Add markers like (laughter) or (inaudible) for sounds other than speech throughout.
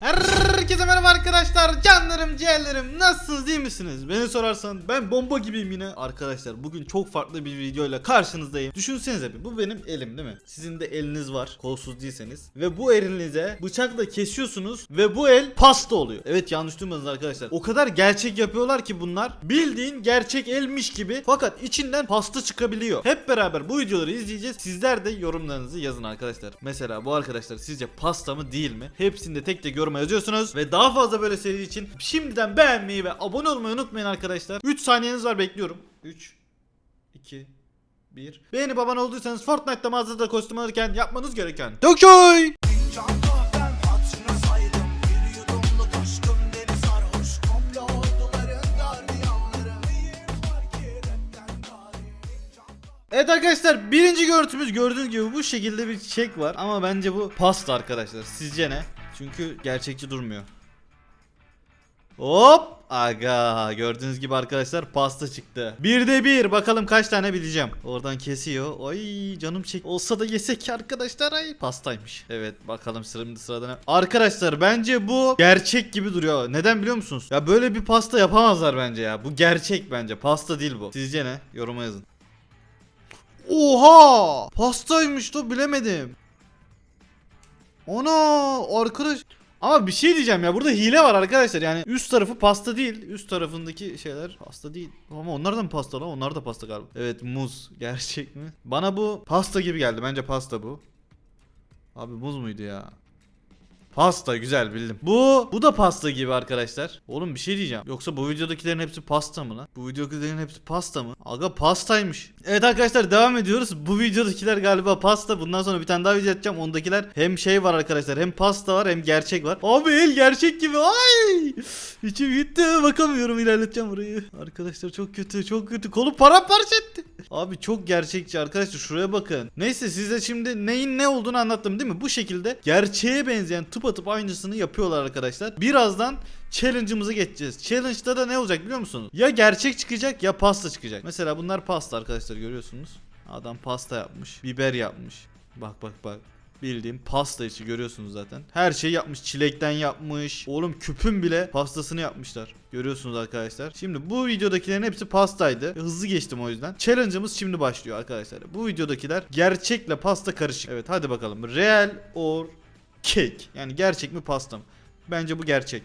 Arr! Herkese merhaba arkadaşlar. Canlarım ciğerlerim nasılsınız iyi misiniz? Beni sorarsan ben bomba gibiyim yine. Arkadaşlar bugün çok farklı bir videoyla karşınızdayım. Düşünsenize bir bu benim elim değil mi? Sizin de eliniz var kolsuz değilseniz. Ve bu elinize bıçakla kesiyorsunuz ve bu el pasta oluyor. Evet yanlış duymadınız arkadaşlar. O kadar gerçek yapıyorlar ki bunlar. Bildiğin gerçek elmiş gibi. Fakat içinden pasta çıkabiliyor. Hep beraber bu videoları izleyeceğiz. Sizler de yorumlarınızı yazın arkadaşlar. Mesela bu arkadaşlar sizce pasta mı değil mi? Hepsini de tek tek yoruma yazıyorsunuz Ve daha fazla böyle seri için şimdiden beğenmeyi ve abone olmayı unutmayın arkadaşlar. 3 saniyeniz var bekliyorum. 3 2 1 Beğenip abone olduysanız Fortnite'da mağazada kostüm alırken yapmanız gereken. Gari Evet arkadaşlar birinci görüntümüz gördüğünüz gibi bu şekilde bir çiçek var. Ama bence bu pasta arkadaşlar. Sizce ne? Çünkü gerçekçi durmuyor. Hop aga gördüğünüz gibi arkadaşlar pasta çıktı. Bir de bir bakalım kaç tane bileceğim. Oradan kesiyor. Ay canım çek. Olsa da yesek arkadaşlar ay pastaymış. Evet bakalım şimdi sırada ne? Arkadaşlar bence bu gerçek gibi duruyor. Neden biliyor musunuz? Ya böyle bir pasta yapamazlar bence ya. Bu gerçek bence. Pasta değil bu. Sizce ne? Yoruma yazın. Oha! Pastaymış da bilemedim. Ana arkadaş. Ama bir şey diyeceğim ya burada hile var arkadaşlar. Yani üst tarafı pasta değil üst tarafındaki şeyler pasta değil. Ama onlar da mı pasta lan? Onlar da pasta galiba. Evet muz. (laughs) Gerçek mi? Bana bu pasta gibi geldi. Bence pasta bu. Abi muz muydu ya Pasta güzel bildim. Bu bu da pasta gibi arkadaşlar. Oğlum bir şey diyeceğim. Yoksa bu videodakilerin hepsi pasta mı lan? Bu videodakilerin hepsi pasta mı? Aga pastaymış. Evet arkadaşlar devam ediyoruz. Bu videodakiler galiba pasta. Bundan sonra bir tane daha video atacağım. Ondakiler hem şey var arkadaşlar. Hem pasta var hem gerçek var. Abi el gerçek gibi. Ay! İçim gitti. Bakamıyorum ilerleteceğim burayı. Arkadaşlar çok kötü. Çok kötü. Kolu paramparça etti. Abi çok gerçekçi arkadaşlar şuraya bakın. Neyse size şimdi neyin ne olduğunu anlattım değil mi? Bu şekilde gerçeğe benzeyen tıpatıp aynısını yapıyorlar arkadaşlar. Birazdan challenge'ımıza geçeceğiz. Challenge'da da ne olacak biliyor musunuz? Ya gerçek çıkacak ya pasta çıkacak. Mesela bunlar pasta arkadaşlar görüyorsunuz. Adam pasta yapmış. Biber yapmış. Bak bak bak. Bildiğim pasta içi görüyorsunuz zaten. Her şeyi yapmış. Çilekten yapmış. Oğlum küpün bile pastasını yapmışlar. Görüyorsunuz arkadaşlar. Şimdi bu videodakilerin hepsi pastaydı. Hızlı geçtim o yüzden. Challenge'ımız şimdi başlıyor arkadaşlar. Bu videodakiler gerçekle pasta karışık. Evet hadi bakalım. Real or cake. Yani gerçek mi pasta mı? Bence bu gerçek.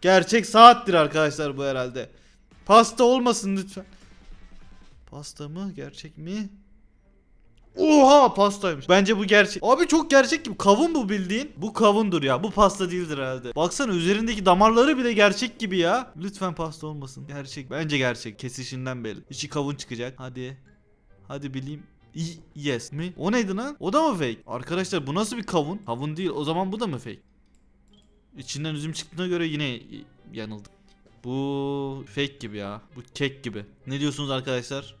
Gerçek saattir arkadaşlar bu herhalde. Pasta olmasın lütfen. Pasta mı? Gerçek mi? Oha pastaymış. Bence bu gerçek. Abi çok gerçek gibi. Kavun bu bildiğin. Bu kavundur ya. Bu pasta değildir herhalde. Baksana üzerindeki damarları bile gerçek gibi ya. Lütfen pasta olmasın. Gerçek. Bence gerçek. Kesişinden belli. İçi kavun çıkacak. Hadi. Hadi bileyim. Yes mi? O neydi lan? O da mı fake? Arkadaşlar bu nasıl bir kavun? Kavun değil. O zaman bu da mı fake? İçinden üzüm çıktığına göre yine y- yanıldım. Bu fake gibi ya. Bu kek gibi. Ne diyorsunuz arkadaşlar?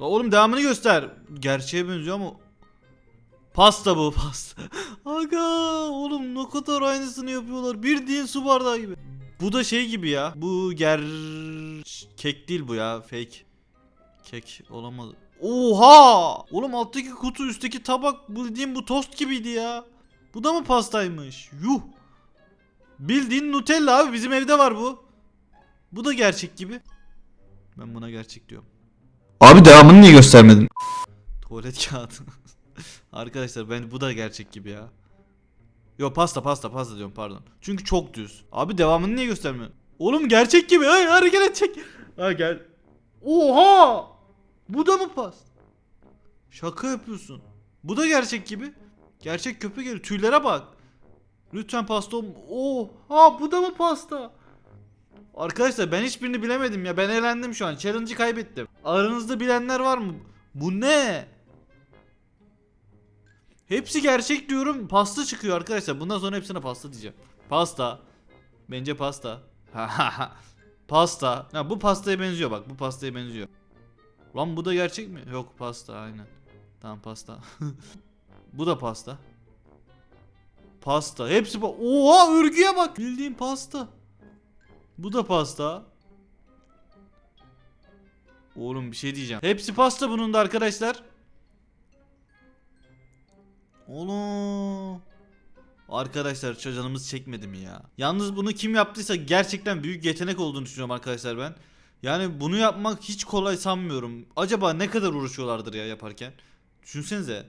La oğlum devamını göster. Gerçeğe benziyor ama Pasta bu (laughs) pasta. Aga oğlum ne kadar aynısını yapıyorlar. Bildiğin su bardağı gibi. Bu da şey gibi ya. Bu ger kek değil bu ya. Fake. Kek olamaz. Oha! Oğlum alttaki kutu üstteki tabak bildiğin bu tost gibiydi ya. Bu da mı pastaymış? Yuh. Bildiğin Nutella abi bizim evde var bu. Bu da gerçek gibi. Ben buna gerçek diyorum. Abi devamını niye göstermedin? Tuvalet kağıdı. (laughs) Arkadaşlar ben bu da gerçek gibi ya. Yo pasta pasta pasta diyorum pardon. Çünkü çok düz. Abi devamını niye göstermiyor? Oğlum gerçek gibi. Ay hareket edecek. Ha gel. Oha! Bu da mı pasta? Şaka yapıyorsun. Bu da gerçek gibi. Gerçek köpek geliyor. Tüylere bak. Lütfen pasta ol. Oha bu da mı pasta? Arkadaşlar ben hiçbirini bilemedim ya. Ben elendim şu an. Challenge'ı kaybettim. Aranızda bilenler var mı? Bu ne? Hepsi gerçek diyorum. Pasta çıkıyor arkadaşlar. Bundan sonra hepsine pasta diyeceğim. Pasta. Bence pasta. (laughs) pasta. Ha, bu pastaya benziyor bak. Bu pastaya benziyor. Lan bu da gerçek mi? Yok pasta aynen. Tamam pasta. (laughs) bu da pasta. Pasta. Hepsi pa- Oha örgüye bak. Bildiğin pasta. Bu da pasta. Oğlum bir şey diyeceğim. Hepsi pasta bunun da arkadaşlar. Oğlum. Arkadaşlar canımız çekmedi mi ya? Yalnız bunu kim yaptıysa gerçekten büyük yetenek olduğunu düşünüyorum arkadaşlar ben. Yani bunu yapmak hiç kolay sanmıyorum. Acaba ne kadar uğraşıyorlardır ya yaparken? Düşünsenize.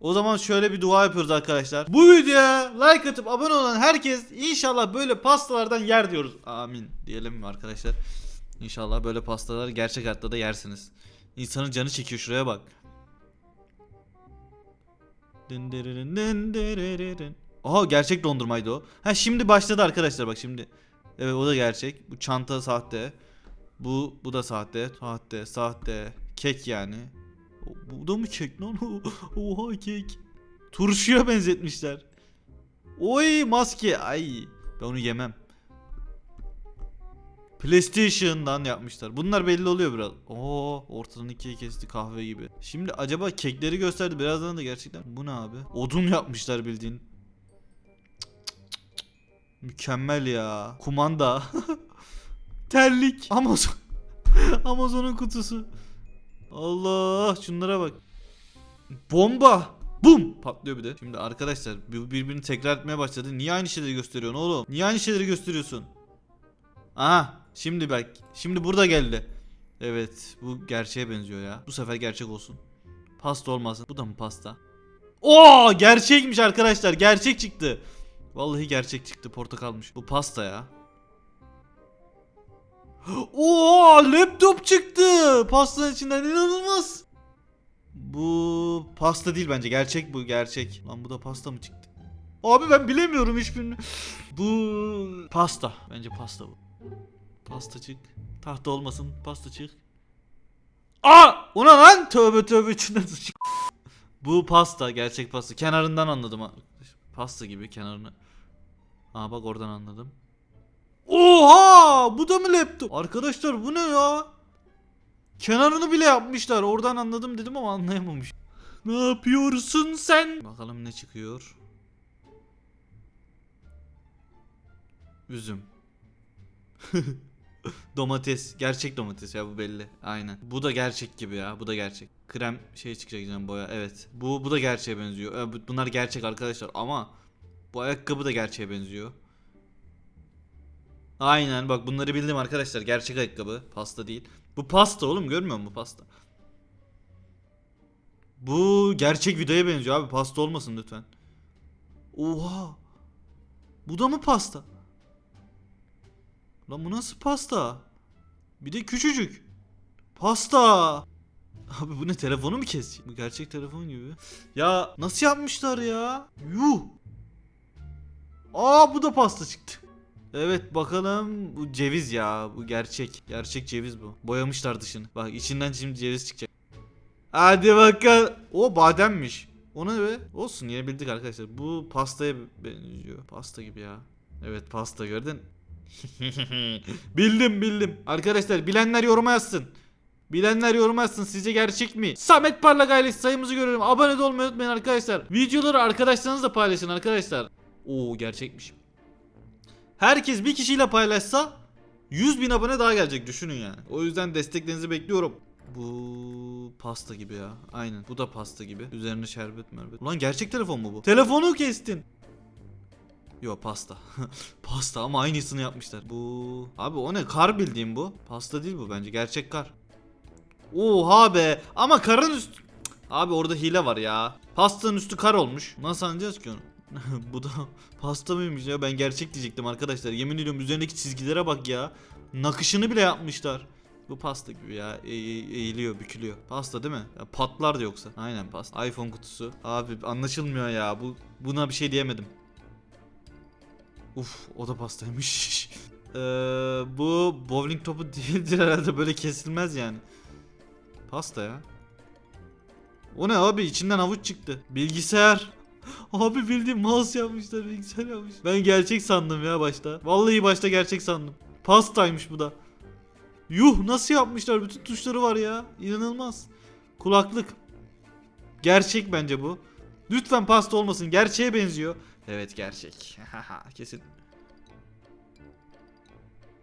O zaman şöyle bir dua yapıyoruz arkadaşlar. Bu videoya like atıp abone olan herkes inşallah böyle pastalardan yer diyoruz. Amin diyelim mi arkadaşlar? İnşallah böyle pastalar gerçek hayatta da yersiniz. İnsanın canı çekiyor şuraya bak. Aha gerçek dondurmaydı o. Ha şimdi başladı arkadaşlar bak şimdi. Evet o da gerçek. Bu çanta sahte. Bu bu da sahte. Sahte, sahte. Kek yani. Bu da mı kek lan? (laughs) Oha kek. Turşuya benzetmişler. Oy maske. Ay ben onu yemem. PlayStation'dan yapmışlar. Bunlar belli oluyor biraz. Oo, ortadan ikiye kesti kahve gibi. Şimdi acaba kekleri gösterdi. Birazdan da gerçekten. Bu ne abi? Odun yapmışlar bildiğin. Mükemmel ya. Kumanda. (laughs) Terlik. Amazon. (laughs) Amazon'un kutusu. Allah şunlara bak. Bomba. Bum patlıyor bir de. Şimdi arkadaşlar birbirini tekrar etmeye başladı. Niye aynı şeyleri gösteriyorsun oğlum? Niye aynı şeyleri gösteriyorsun? Aha şimdi bak. Şimdi burada geldi. Evet bu gerçeğe benziyor ya. Bu sefer gerçek olsun. Pasta olmasın. Bu da mı pasta? Oo gerçekmiş arkadaşlar. Gerçek çıktı. Vallahi gerçek çıktı. Portakalmış. Bu pasta ya. Oo laptop çıktı. Pastanın içinden inanılmaz. Bu pasta değil bence. Gerçek bu gerçek. Lan bu da pasta mı çıktı? Abi ben bilemiyorum hiçbirini. Bu pasta. Bence pasta bu. Pasta çık. Tahta olmasın. Pasta çık. Aa! O ne lan? Tövbe tövbe içinden çık. Bu pasta. Gerçek pasta. Kenarından anladım. Pasta gibi kenarını. Aa bak oradan anladım. Oha! Bu da mı laptop? Arkadaşlar bu ne ya? Kenarını bile yapmışlar. Oradan anladım dedim ama anlayamamış. Ne yapıyorsun sen? Bakalım ne çıkıyor. Üzüm. (laughs) domates. Gerçek domates ya bu belli. Aynen. Bu da gerçek gibi ya. Bu da gerçek. Krem şey çıkacak canım boya. Evet. Bu bu da gerçeğe benziyor. Ee, bu- bunlar gerçek arkadaşlar ama bu ayakkabı da gerçeğe benziyor. Aynen bak bunları bildim arkadaşlar. Gerçek ayakkabı. Pasta değil. Bu pasta oğlum görmüyor musun bu pasta? Bu gerçek videoya benziyor abi. Pasta olmasın lütfen. Oha. Bu da mı pasta? Lan bu nasıl pasta? Bir de küçücük. Pasta. Abi bu ne telefonu mu kesecek? Bu gerçek telefon gibi. Ya nasıl yapmışlar ya? Yuh. Aa bu da pasta çıktı. Evet bakalım bu ceviz ya bu gerçek. Gerçek ceviz bu. Boyamışlar dışını. Bak içinden şimdi ceviz çıkacak. Hadi bakalım. O bademmiş. O ne be? Olsun yine bildik arkadaşlar. Bu pastaya benziyor. Pasta gibi ya. Evet pasta gördün. (laughs) bildim bildim. Arkadaşlar bilenler yoruma yazsın. Bilenler yoruma yazsın sizce gerçek mi? Samet Parlak ailesi sayımızı görelim. Abone olmayı unutmayın arkadaşlar. Videoları arkadaşlarınızla paylaşın arkadaşlar. Oo gerçekmiş. Herkes bir kişiyle paylaşsa 100 bin abone daha gelecek düşünün yani. O yüzden desteklerinizi bekliyorum. Bu pasta gibi ya. Aynen. Bu da pasta gibi. Üzerine şerbet merbet. Ulan gerçek telefon mu bu? Telefonu kestin. Yo pasta. (laughs) pasta ama aynısını yapmışlar. Bu abi o ne? Kar bildiğim bu. Pasta değil bu bence. Gerçek kar. Oha be. Ama karın üstü. Abi orada hile var ya. Pastanın üstü kar olmuş. Nasıl anlayacağız ki onu? (laughs) bu da pasta mıymış ya? Ben gerçek diyecektim arkadaşlar. Yemin ediyorum üzerindeki çizgilere bak ya. Nakışını bile yapmışlar. Bu pasta gibi ya. E- e- eğiliyor, bükülüyor. Pasta değil mi? Ya patlardı yoksa. Aynen pasta. iPhone kutusu. Abi anlaşılmıyor ya. Bu buna bir şey diyemedim. Uf, o da pastaymış. Eee, (laughs) bu bowling topu (laughs) değildir herhalde böyle kesilmez yani. Pasta ya. O ne abi içinden havuç çıktı. Bilgisayar. Abi bildiğin mouse yapmışlar bilgisayar yapmış. Ben gerçek sandım ya başta. Vallahi başta gerçek sandım. Pastaymış bu da. Yuh nasıl yapmışlar bütün tuşları var ya. İnanılmaz. Kulaklık. Gerçek bence bu. Lütfen pasta olmasın gerçeğe benziyor. Evet gerçek. (laughs) Kesin.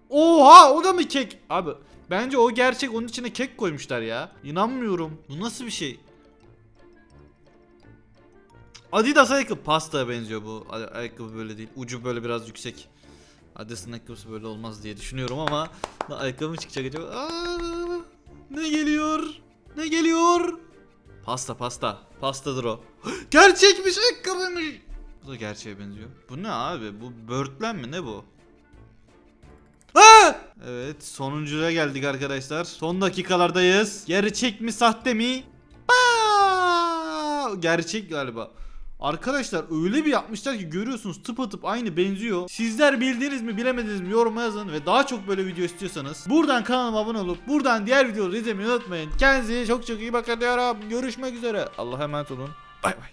Oha o da mı kek? Abi bence o gerçek onun içine kek koymuşlar ya. İnanmıyorum. Bu nasıl bir şey? Adidas ayakkabı pastaya benziyor bu. Ay- Ayakkabı böyle değil. Ucu böyle biraz yüksek. Adidas'ın ayakkabısı böyle olmaz diye düşünüyorum ama ayakkabı mı çıkacak acaba? Aa, ne geliyor? Ne geliyor? Pasta pasta. Pastadır o. (gasps) Gerçekmiş ayakkabıymış. Bu da gerçeğe benziyor. Bu ne abi? Bu börtlen mi? Ne bu? Evet sonuncuya geldik arkadaşlar. Son dakikalardayız. Gerçek mi sahte mi? Aa! Gerçek galiba. Arkadaşlar öyle bir yapmışlar ki görüyorsunuz tıpatıp aynı benziyor. Sizler bildiniz mi bilemediniz mi yoruma yazın ve daha çok böyle video istiyorsanız buradan kanalıma abone olup buradan diğer videoları izlemeyi unutmayın. Kendinize çok çok iyi bakın diyorum. Görüşmek üzere. Allah'a emanet olun. Bay bay.